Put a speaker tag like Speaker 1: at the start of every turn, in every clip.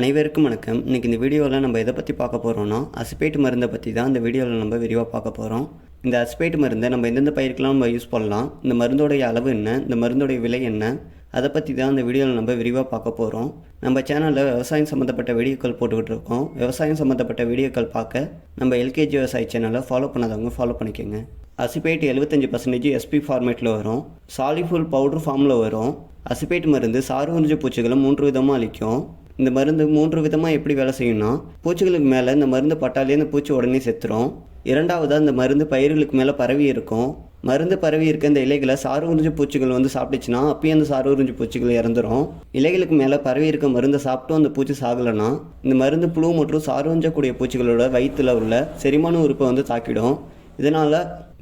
Speaker 1: அனைவருக்கும் வணக்கம். இன்றைக்கி இந்த வீடியோவில் நம்ம எதை பற்றி பார்க்க போகிறோம்னா அசிபேட் மருந்தை பற்றி தான் இந்த வீடியோவில் நம்ம விரிவாக பார்க்க போகிறோம் இந்த அசிபேட் மருந்தை நம்ம எந்தெந்த பயிருக்கெல்லாம் நம்ம யூஸ் பண்ணலாம் இந்த மருந்தோடைய அளவு என்ன இந்த மருந்தோடைய விலை என்ன அதை பற்றி தான் இந்த வீடியோவில் நம்ம விரிவாக பார்க்க போகிறோம் நம்ம சேனலில் விவசாயம் சம்மந்தப்பட்ட வீடியோக்கள் போட்டுக்கிட்டு இருக்கோம். விவசாயம் சம்மந்தப்பட்ட வீடியோக்கள் பார்க்க நம்ம எல்கேஜி விவசாய சேனலை ஃபாலோ பண்ணாதவங்க ஃபாலோ பண்ணிக்கோங்க. அசிபேட் எழுபத்தஞ்சி பர்சன்டேஜ் எஸ்பி ஃபார்மேட்டில் வரும். சாலிஃபுல் பவுடர் ஃபார்மில் வரும். அசிபேட் மருந்து சாறு உறிஞ்ச பூச்சிகளை மூன்று விதமாக அளிக்கும் இந்த மருந்து மூன்று விதமாக எப்படி வேலை செய்யணும்னா பூச்சிகளுக்கு மேலே இந்த மருந்து பட்டாலே இந்த பூச்சி உடனே செத்துரும். இரண்டாவதாக இந்த மருந்து பயிர்களுக்கு மேலே பரவி இருக்கும். மருந்து பரவி இருக்க இந்த இலைகளை சாறு உறிஞ்சு பூச்சிகள் வந்து சாப்பிட்டுச்சுன்னா அப்பயும் அந்த சாறு உறிஞ்சு பூச்சிகள் இறந்துரும். இலைகளுக்கு மேலே பரவி இருக்க மருந்தை சாப்பிட்டும் அந்த பூச்சி சாகலைன்னா இந்த மருந்து புழு மற்றும் சாறு உறிஞ்சக்கூடிய பூச்சிகளோட வயிற்றில் உள்ள செரிமான உறுப்பை வந்து தாக்கிடும். இதனால்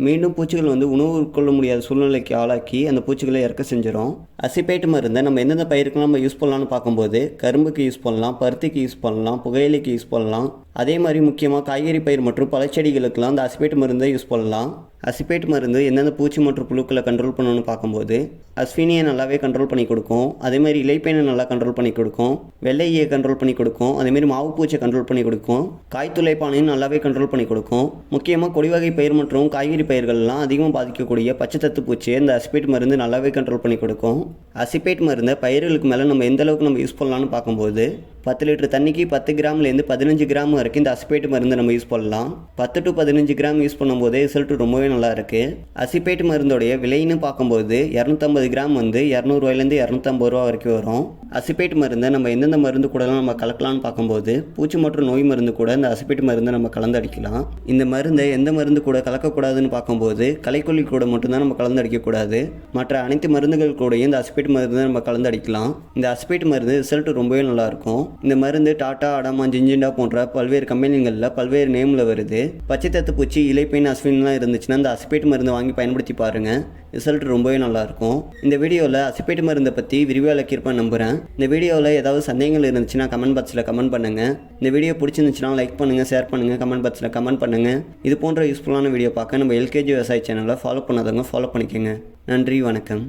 Speaker 1: மீண்டும் பூச்சிகள் வந்து உணவு உட்கொள்ள முடியாத சூழ்நிலைக்கு ஆளாக்கி அந்த பூச்சிகளை இறக்க செஞ்சிடும் அசிபேட் மருந்தை நம்ம எந்தெந்த பயிருக்கெல்லாம் நம்ம யூஸ் பண்ணலாம்னு பார்க்கும்போது கரும்புக்கு யூஸ் பண்ணலாம் பருத்திக்கு யூஸ் பண்ணலாம் புகையிலைக்கு யூஸ் பண்ணலாம். அதே மாதிரி முக்கியமாக காய்கறி பயிர் மற்றும் பழச்செடிகளுக்கெல்லாம் அந்த அசிபேட் மருந்தை யூஸ் பண்ணலாம். அசிபேட் மருந்து எந்தெந்த பூச்சி மற்றும் புழுக்களை கண்ட்ரோல் பண்ணணும்னு பார்க்கும்போது அஸ்வினியை நல்லாவே கண்ட்ரோல் பண்ணி கொடுக்கும். அதே மாதிரி இலைப்பேனை நல்லா கண்ட்ரோல் பண்ணி கொடுக்கும். வெள்ளையை கண்ட்ரோல் பண்ணி கொடுக்கும். அதேமாரி மாவு பூச்சியை கண்ட்ரோல் பண்ணி கொடுக்கும். காய்த்துளைப்பானையும் நல்லாவே கண்ட்ரோல் பண்ணி கொடுக்கும். முக்கியமாக கொடிவகை பயிர் மற்றும் காய்கறி பயிர்கள்லாம் அதிகமாக பாதிக்கக்கூடிய பச்சை தத்து பூச்சியை இந்த அசிபேட் மருந்து நல்லாவே கண்ட்ரோல் பண்ணி கொடுக்கும். அசிபேட் மருந்தை பயிர்களுக்கு மேலே நம்ம எந்த அளவுக்கு நம்ம யூஸ் பண்ணலாம்னு பார்க்கும்போது பத்து லிட்டர் தண்ணிக்கு பத்து கிராம்லேருந்து பதினஞ்சு கிராம் வரைக்கும் இந்த அசிபேட் மருந்து நம்ம யூஸ் பண்ணலாம். பத்து டு பதினஞ்சு கிராம் யூஸ் பண்ணும்போது ரிசல்ட் ரொம்பவே நல்லா இருக்குது அசிபேட் மருந்தோடைய விலைன்னு பார்க்கும்போது இரநூத்தம்பது கிராம் வந்து இரநூறுவாயிலேருந்து இரநூத்தம்பது ரூபா வரைக்கும் வரும். அசிபேட் மருந்தை நம்ம எந்தெந்த மருந்து கூடலாம் நம்ம கலக்கலாம்னு பார்க்கும்போது பூச்சி மற்றும் நோய் மருந்து கூட இந்த அசிபேட் மருந்தை நம்ம கலந்தடிக்கலாம். இந்த மருந்தை எந்த மருந்து கூட கலக்கக்கூடாதுன்னு பார்க்கும்போது கலைக்கொல்லி கூட மட்டும்தான் நம்ம கலந்தடிக்கக்கூடாது. மற்ற அனைத்து மருந்துகள் கூடயும் இந்த அசிபேட் மருந்து நம்ம கலந்தடிக்கலாம். இந்த அசிபேட் மருந்து ரிசல்ட் ரொம்பவே நல்லாயிருக்கும். இந்த மருந்து டாடா அடாமா ஜிஞ்சிண்டா போன்ற பல்வேறு கம்பெனிகளில் பல்வேறு நேமில் வருது. பச்சை தத்து பூச்சி இலைப்பெயின் அஸ்வின்லாம் இருந்துச்சுன்னா இந்த அசிபேட் மருந்து வாங்கி பயன்படுத்தி பாருங்கள் ரிசல்ட் ரொம்பவே நல்லாயிருக்கும். இந்த வீடியோவில் அசிபேட் மருந்தை பற்றி விரிவாக விளக்கியிருப்பேன் நம்புகிறேன் இந்த வீடியோவில் ஏதாவது சந்தேகங்கள் இருந்துச்சுன்னா கமெண்ட் பாக்ஸில் கமெண்ட் பண்ணுங்கள் இந்த வீடியோ பிடிச்சிருந்துச்சுன்னா லைக் பண்ணுங்கள் ஷேர் பண்ணுங்கள் கமெண்ட் பாக்ஸில் கமெண்ட் பண்ணுங்கள் இது போன்ற யூஸ்ஃபுல்லான வீடியோ பார்க்க நம்ம எல்கேஜி விவசாய சேனலை ஃபாலோ பண்ணாதவங்க ஃபாலோ பண்ணிக்கோங்க. நன்றி வணக்கம்.